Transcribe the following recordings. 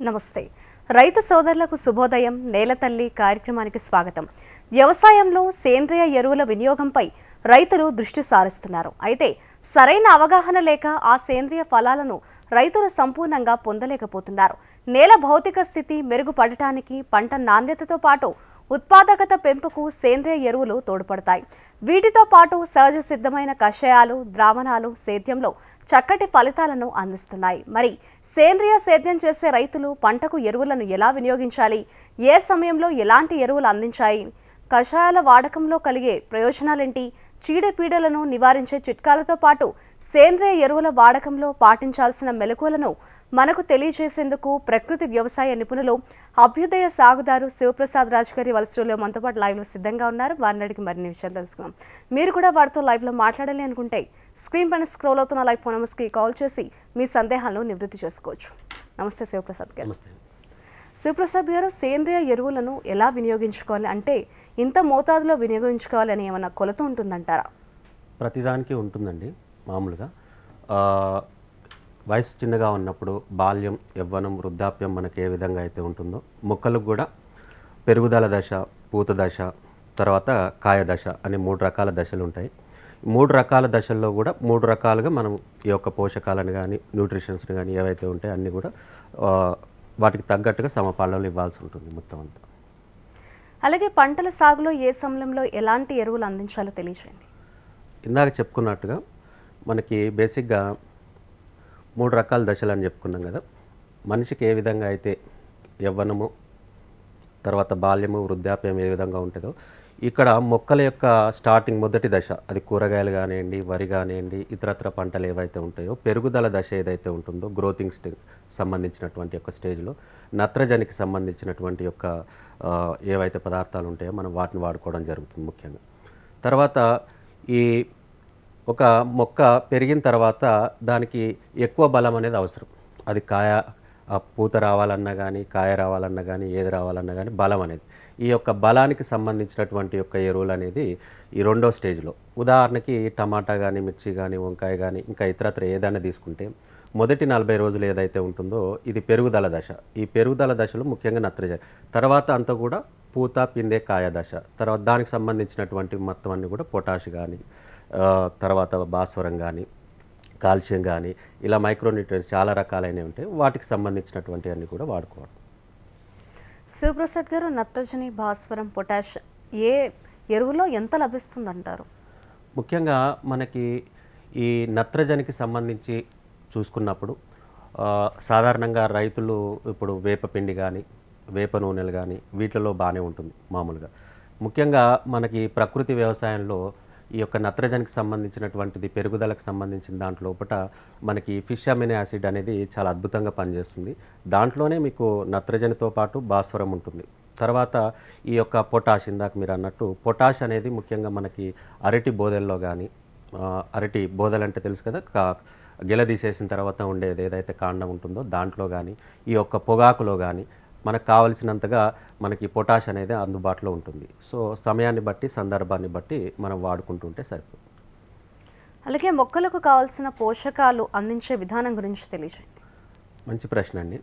నమస్తే. రైతు సోదరులకు శుభోదయం నేల తల్లి కార్యక్రమానికి స్వాగతం. వ్యవసాయంలో సేంద్రియ ఎరువుల వినియోగంపై రైతులు దృష్టి సారిస్తున్నారు. అయితే సరైన అవగాహన లేక ఆ సేంద్రియ ఫలాలను రైతులు సంపూర్ణంగా పొందలేకపోతున్నారు. నేల భౌతిక స్థితి మెరుగుపడటానికి పంట నాణ్యతతో పాటు ఉత్పాదకత పెంపుకు సేంద్రియ ఎరువులు తోడ్పడతాయి. వీటితో పాటు సహజ సిద్ధమైన కషాయాలు ద్రావణాలు సేద్యంలో చక్కటి ఫలితాలను అందిస్తున్నాయి. మరి సేంద్రియ సేద్యం చేసే రైతులు పంటకు ఎరువులను ఎలా వినియోగించాలి? ఏ సమయంలో ఎలాంటి ఎరువులు అందించాయి? కషాయాల వాడకంలో కలిగే ప్రయోజనాలేంటి? చీడపీడలను నివారించే చిట్కాలతో పాటు సేంద్రియ ఎరువుల వాడకంలో పాటించాల్సిన మెలకువలను మనకు తెలియజేసేందుకు ప్రకృతి వ్యవసాయ నిపుణులు అభ్యుదయ సాగుదారు శివప్రసాద్ రాజు గారి వలసలో మనతో పాటు లైవ్లో సిద్ధంగా ఉన్నారు. వారిని అడిగి మరిన్ని విషయాలు తెలుసుకుందాం. మీరు కూడా వారితో లైవ్లో మాట్లాడాలి అనుకుంటే స్క్రీన్ పైన స్క్రోల్ అవుతున్న లైవ్ ఫోన్ నెంబర్స్కి కాల్ చేసి మీ సందేహాలను నివృత్తి చేసుకోవచ్చు. నమస్తే శివప్రసాద్ గారు. శివప్రసాద్ గారు సేంద్రియ ఎరువులను ఎలా వినియోగించుకోవాలి? అంటే ఇంత మోతాదులో వినియోగించుకోవాలి అని ఏమైనా కొలత ఉంటుందంటారా? ప్రతిదానికి ఉంటుందండి మామూలుగా. వయసు చిన్నగా ఉన్నప్పుడు బాల్యం యవ్వనం వృద్ధాప్యం మనకి ఏ విధంగా అయితే ఉంటుందో మొక్కలకు కూడా పెరుగుదల దశ పూత దశ తర్వాత కాయ దశ అని మూడు రకాల దశలు ఉంటాయి. మూడు రకాల దశల్లో కూడా మూడు రకాలుగా మనం ఈ యొక్క పోషకాలను కానీ న్యూట్రిషన్స్ని కానీ ఏవైతే ఉంటాయో అన్నీ కూడా వాటికి తగ్గట్టుగా సమపాలనలు ఇవ్వాల్సి ఉంటుంది మొత్తం అంతా. అలాగే పంటల సాగులో ఏ సమయంలో ఎలాంటి ఎరువులు అందించాలో తెలియజేయండి ఇందాక చెప్పుకున్నట్టుగా మనకి బేసిక్గా మూడు రకాల దశలు అని చెప్పుకున్నాం కదా. మనిషికి ఏ విధంగా అయితే యవ్వనము తర్వాత బాల్యము వృద్ధాప్యం ఏ విధంగా ఉంటుందో ఇక్కడ మొక్కల యొక్క స్టార్టింగ్ మొదటి దశ అది కూరగాయలు కానివ్వండి వరి కానివ్వండి ఇతరత్ర పంటలు ఏవైతే ఉంటాయో పెరుగుదల దశ ఏదైతే ఉంటుందో గ్రోతింగ్ స్టే సంబంధించినటువంటి యొక్క స్టేజ్లో నత్రజనికి సంబంధించినటువంటి యొక్క ఏవైతే పదార్థాలు ఉంటాయో మనం వాటిని వాడుకోవడం జరుగుతుంది ముఖ్యంగా. తర్వాత ఈ ఒక మొక్క పెరిగిన తర్వాత దానికి ఎక్కువ బలం అనేది అవసరం. అది కాయ పూత రావాలన్నా కానీ కాయ రావాలన్నా కానీ ఏది రావాలన్నా కానీ బలం అనేది. ఈ యొక్క బలానికి సంబంధించినటువంటి యొక్క ఎరువులు అనేది ఈ రెండో స్టేజ్లో. ఉదాహరణకి టమాటా కానీ మిర్చి కానీ వంకాయ కానీ ఇంకా ఇతరత్ర ఏదైనా తీసుకుంటే మొదటి నలభై రోజులు ఏదైతే ఉంటుందో ఇది పెరుగుదల దశ. ఈ పెరుగుదల దశలో ముఖ్యంగా నత్రజని తర్వాత అంతా కూడా పూత పిందే కాయ దశ. తర్వాత దానికి సంబంధించినటువంటి మొత్తం అన్ని కూడా పొటాష్ కానీ తర్వాత భాస్వరం కానీ కాల్షియం కానీ ఇలా మైక్రోన్యూట్రియన్స్ చాలా రకాలైనవి ఉంటాయి వాటికి సంబంధించినటువంటి అన్నీ కూడా వాడుకోవడం. శివప్రసాద్ గారు నత్రజని భాస్వరం పొటాష్ ఏ ఎరువులో ఎంత లభిస్తుందంటారు? ముఖ్యంగా మనకి ఈ నత్రజనికి సంబంధించి చూసుకున్నప్పుడు సాధారణంగా రైతులు ఇప్పుడు వేపపిండి కానీ వేప నూనెలు కానీ వీటిలో బాగానే ఉంటుంది మామూలుగా. ముఖ్యంగా మనకి ప్రకృతి వ్యవసాయంలో ఈ యొక్క నత్రజనికి సంబంధించినటువంటిది పెరుగుదలకు సంబంధించిన దాంట్లో లోపట మనకి ఫిష్ అమినో యాసిడ్ అనేది చాలా అద్భుతంగా పనిచేస్తుంది. దాంట్లోనే మీకు నత్రజనితో పాటు భాస్వరం ఉంటుంది. తర్వాత ఈ యొక్క పొటాష్ ఇందాక మీరు అన్నట్టు పొటాష్ అనేది ముఖ్యంగా మనకి అరటి బోదెల్లో కానీ అరటి బోదెలు అంటే తెలుసు కదా కా- తర్వాత ఉండేది ఏదైతే కాండం ఉంటుందో దాంట్లో కానీ ఈ యొక్క పొగాకులో కానీ మనకు కావలసినంతగా మనకి పొటాష్ అనేది అందుబాటులో ఉంటుంది. సో సమయాన్ని బట్టి సందర్భాన్ని బట్టి మనం వాడుకుంటుంటే సరిపోతుంది అలాగే మొక్కలకు కావాల్సిన పోషకాలు అందించే విధానం గురించి తెలియజేయండి. మంచి ప్రశ్న అండి.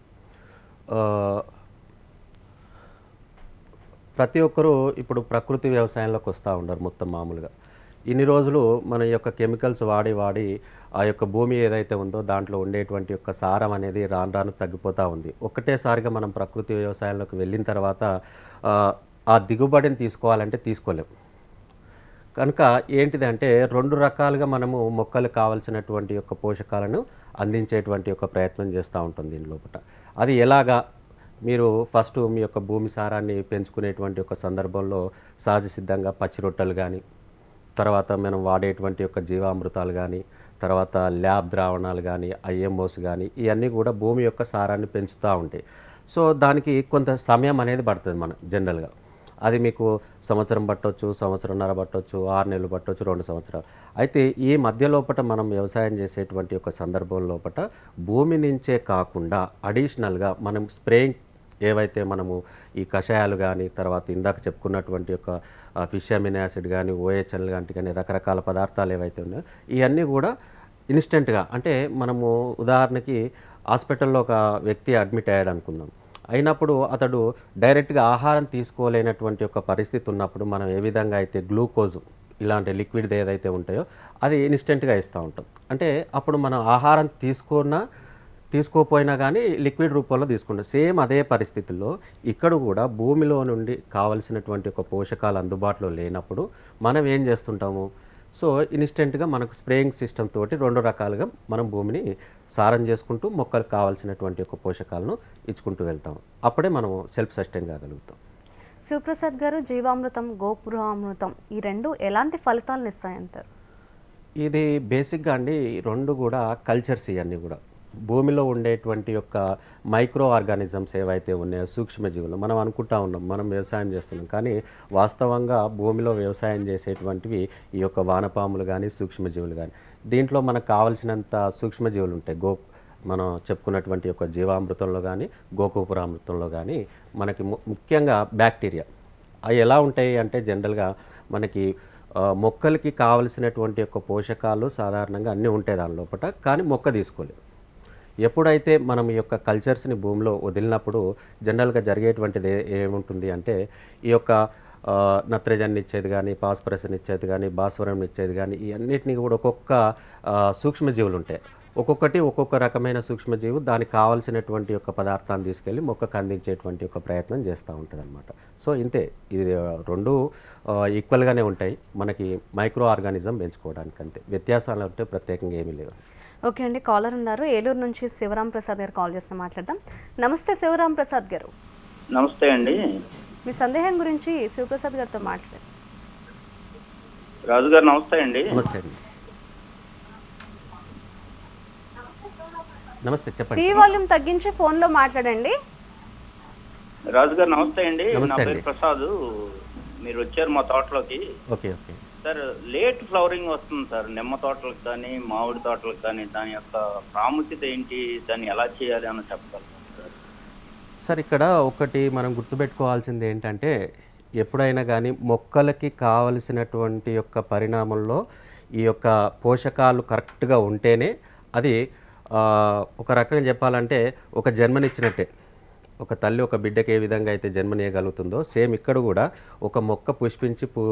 ప్రతి ఒక్కరూ ఇప్పుడు ప్రకృతి వ్యవసాయంలోకి వస్తూ ఉండరు మొత్తం మామూలుగా. ఇన్ని రోజులు మన యొక్క కెమికల్స్ వాడి వాడి ఆ యొక్క భూమి ఏదైతే ఉందో దాంట్లో ఉండేటువంటి యొక్క సారం అనేది రాను రాను తగ్గిపోతూ ఉంది. ఒక్కటేసారిగా మనం ప్రకృతి వ్యవసాయంలోకి వెళ్ళిన తర్వాత ఆ, దిగుబడిని తీసుకోవాలంటే తీసుకోలేం. కనుక ఏంటిదంటే రెండు రకాలుగా మనము మొక్కలు కావలసినటువంటి యొక్క పోషకాలను అందించేటువంటి యొక్క ప్రయత్నం చేస్తూ ఉంటుంది దీని లోపల. అది ఎలాగా మీరు ఫస్ట్ మీ యొక్క భూమి సారాన్ని పెంచుకునేటువంటి ఒక సందర్భంలో సహజ సిద్ధంగా పచ్చి రొట్టెలు కానీ తర్వాత మనం వాడేటువంటి యొక్క జీవామృతాలు కానీ తర్వాత ల్యాబ్ ద్రావణాలు కానీ ఐఎంఓస్ కానీ ఇవన్నీ కూడా భూమి యొక్క సారాన్ని పెంచుతూ ఉంటాయి. సో దానికి కొంత సమయం అనేది పడుతుంది మనం జనరల్గా. అది మీకు సంవత్సరం పట్టవచ్చు సంవత్సరంన్నర పట్టవచ్చు ఆరు నెలలు పట్టవచ్చు రెండు సంవత్సరాలు. అయితే ఈ మధ్య లోపల మనం వ్యవసాయం చేసేటువంటి ఒక సందర్భం లోపల భూమి నుంచే కాకుండా అడిషనల్గా మనం స్ప్రేయింగ్ ఏవైతే మనము ఈ కషాయాలు కానీ తర్వాత ఇందాక చెప్పుకున్నటువంటి యొక్క ఫిష్ అమినో యాసిడ్ కానీ ఓహెచ్ఎల్ లాంటి కానీ రకరకాల పదార్థాలు ఏవైతే ఉన్నాయో ఇవన్నీ కూడా ఇన్స్టెంట్గా అంటే మనము ఉదాహరణకి హాస్పిటల్లో ఒక వ్యక్తి అడ్మిట్ అయ్యాడు అనుకుందాం. అయినప్పుడు అతడు డైరెక్ట్గా ఆహారం తీసుకోలేనటువంటి ఒక పరిస్థితి ఉన్నప్పుడు మనం ఏ విధంగా అయితే గ్లూకోజ్ ఇలాంటి లిక్విడ్ ఏదైతే ఉంటాయో అది ఇన్స్టెంట్గా ఇస్తూ ఉంటాం. అంటే అప్పుడు మనం ఆహారం తీసుకున్న తీసుకోపోయినా కానీ లిక్విడ్ రూపంలో తీసుకుంటాం సేమ్ అదే పరిస్థితుల్లో ఇక్కడ కూడా భూమిలో నుండి కావలసినటువంటి ఒక పోషకాలు అందుబాటులో లేనప్పుడు మనం ఏం చేస్తుంటాము? సో ఇన్స్టెంట్గా మనకు స్ప్రేయింగ్ సిస్టమ్ తోటి రెండు రకాలుగా మనం భూమిని సారం చేసుకుంటూ మొక్కలకు కావాల్సినటువంటి ఒక పోషకాలను ఇచ్చుకుంటూ వెళ్తాం. అప్పుడే మనం సెల్ఫ్ సస్టైన్ కాగలుగుతాం శివప్రసాద్ గారు జీవామృతం గోగృహామృతం ఈ రెండు ఎలాంటి ఫలితాలను ఇస్తాయంటారు? ఇది బేసిక్గా అండి రెండు కూడా కల్చర్స్ ఇవన్నీ కూడా. భూమిలో ఉండేటువంటి యొక్క మైక్రో ఆర్గానిజమ్స్ ఏవైతే ఉన్నాయో సూక్ష్మజీవులు మనం అనుకుంటా ఉన్నాం మనం వ్యవసాయం చేస్తున్నాం. కానీ వాస్తవంగా భూమిలో వ్యవసాయం చేసేటువంటివి ఈ యొక్క వానపాములు కానీ సూక్ష్మజీవులు కానీ దీంట్లో మనకు కావలసినంత సూక్ష్మజీవులు ఉంటాయి. గో మనం చెప్పుకున్నటువంటి యొక్క జీవామృతంలో కానీ గోకూపురామృతంలో కానీ మనకి ము- ముఖ్యంగా బ్యాక్టీరియా. అవి ఎలా ఉంటాయి అంటే జనరల్గా మనకి మొక్కలకి కావలసినటువంటి యొక్క పోషకాలు సాధారణంగా అన్నీ ఉంటాయి దాని లోపల కానీ మొక్క తీసుకోలేదు ఎప్పుడైతే మనం ఈ యొక్క కల్చర్స్ని భూమిలో వదిలినప్పుడు జనరల్గా జరిగేటువంటిది ఏముంటుంది అంటే ఈ యొక్క ఆ, నత్రజన్ ఇచ్చేది కానీ పాస్పరస్ని ఇచ్చేది కానీ భాస్వరం ఇచ్చేది కానీ ఈ కూడా ఒక్కొక్క సూక్ష్మజీవులు ఉంటాయి ఒక్కొక్కటి ఒక్కొక్క రకమైన సూక్ష్మజీవి దానికి కావాల్సినటువంటి యొక్క పదార్థాన్ని తీసుకెళ్ళి మొక్కకు అందించేటువంటి ఒక ప్రయత్నం చేస్తూ ఉంటుంది అనమాట సో ఇంతే. ఇది రెండు ఈక్వల్గానే ఉంటాయి. మనకి మైక్రో ఆర్గానిజం పెంచుకోవడానికి అంతే వ్యత్యాసాలు అంటే ప్రత్యేకంగా ఏమీ లేవు. ఓకే అండి కాలర్ ఉన్నారు. ఏలూరు నుంచి శివరాం ప్రసాద్ గారు కాల్ చేసిన మాట్లాడదాం. నమస్తే శివరాం ప్రసాద్ గారు. నమస్తే అండి. మీ సందేహం గురించి శివప్రసాద్ గారితో మాట్లాడారు రాజు గారు నమస్తే అండి. నమస్తే అండి. నమస్తే చెప్పండి. టీ వాల్యూమ్ తగ్గించి ఫోన్లో మాట్లాడండి. రాజు గారు నమస్తే అండి. నా నమస్తే పేరు. ప్రసాద్. మీరు వచ్చారు మా తోటలోకి. Okay okay. Sir late flowering వస్తుంది సార్. నిమ్మ తోటలకు కానీ మామిడి తోటలకు కానీ దాని యొక్క ప్రాముఖ్యత ఏంటి? దాన్ని ఎలా చేయాలి అని చెప్పగలరు సార్? సార్ ఇక్కడ ఒకటి మనం గుర్తుపెట్టుకోవాల్సింది ఏంటంటే ఎప్పుడైనా కానీ మొక్కలకి కావలసినటువంటి యొక్క పరిణామంలో ఈ యొక్క పోషకాలు కరెక్ట్గా ఉంటేనే అది ఒక రకంగా చెప్పాలంటే ఒక జన్మనిచ్చినట్టే. ఒక తల్లి ఒక బిడ్డకి ఏ విధంగా అయితే జన్మనీయగలుగుతుందో సేమ్ ఇక్కడ కూడా ఒక మొక్క పుష్పించి పూ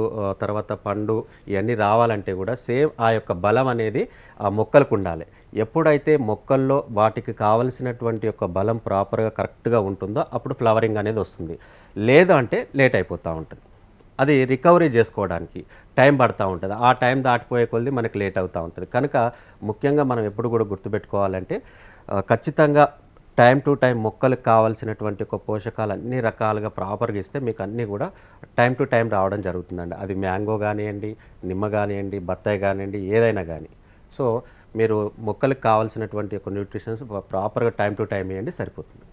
తర్వాత పండు ఇవన్నీ రావాలంటే కూడా సేమ్ ఆ యొక్క బలం అనేది ఆ మొక్కలకు ఉండాలి. ఎప్పుడైతే మొక్కల్లో వాటికి కావలసినటువంటి యొక్క బలం ప్రాపర్గా కరెక్ట్గా ఉంటుందో అప్పుడు ఫ్లవరింగ్ అనేది వస్తుంది. లేదు అంటే లేట్ అయిపోతూ ఉంటుంది. అది రికవరీ చేసుకోవడానికి టైం పడుతూ ఉంటుంది. ఆ టైం దాటిపోయే కొద్ది మనకి లేట్ అవుతూ ఉంటుంది. కనుక ముఖ్యంగా మనం ఎప్పుడు కూడా గుర్తుపెట్టుకోవాలంటే ఖచ్చితంగా టైం టు టైం మొక్కలకు కావాల్సినటువంటి ఒక పోషకాలు అన్ని రకాలుగా ప్రాపర్గా ఇస్తే మీకు అన్నీ కూడా టైం టు టైం రావడం జరుగుతుందండి. అది మ్యాంగో కానివ్వండి నిమ్మ కానివ్వండి బత్తాయి కానివ్వండి ఏదైనా కానీ. సో మీరు మొక్కలకు కావాల్సినటువంటి ఒక న్యూట్రిషన్స్ ప్రాపర్గా టైం టు టైం వేయండి సరిపోతుంది.